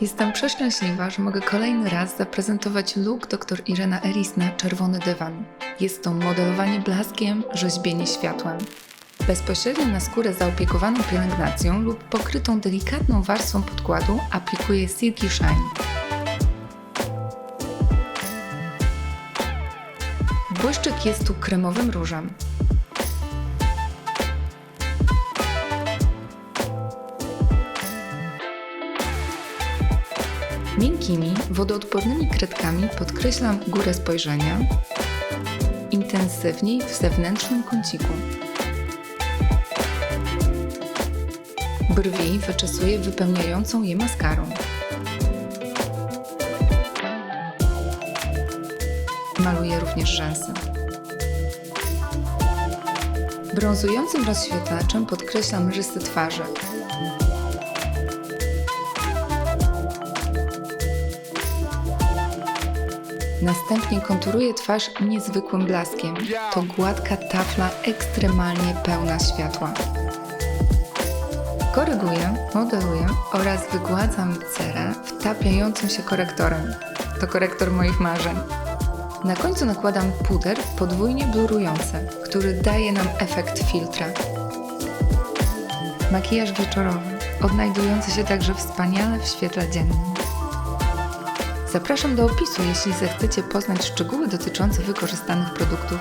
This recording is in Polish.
Jestem przeszczęśliwa, że mogę kolejny raz zaprezentować look dr Irena Eris na czerwony dywan. Jest to modelowanie blaskiem, rzeźbienie światłem. Bezpośrednio na skórę zaopiekowaną pielęgnacją lub pokrytą delikatną warstwą podkładu aplikuję Silky Shine. Błyszczyk jest tu kremowym różem. Miękkimi, wodoodpornymi kredkami podkreślam górę spojrzenia, intensywniej w zewnętrznym kąciku. Brwi wyczesuję wypełniającą je maskarą. Maluję również rzęsy. Brązującym rozświetlaczem podkreślam rysy twarzy. Następnie konturuję twarz niezwykłym blaskiem. To gładka tafla ekstremalnie pełna światła. Koryguję, modeluję oraz wygładzam cerę wtapiającym się korektorem. To korektor moich marzeń. Na końcu nakładam puder podwójnie blurujący, który daje nam efekt filtra. Makijaż wieczorowy, odnajdujący się także wspaniale w świetle dziennym. Zapraszam do opisu, jeśli zechcecie poznać szczegóły dotyczące wykorzystanych produktów.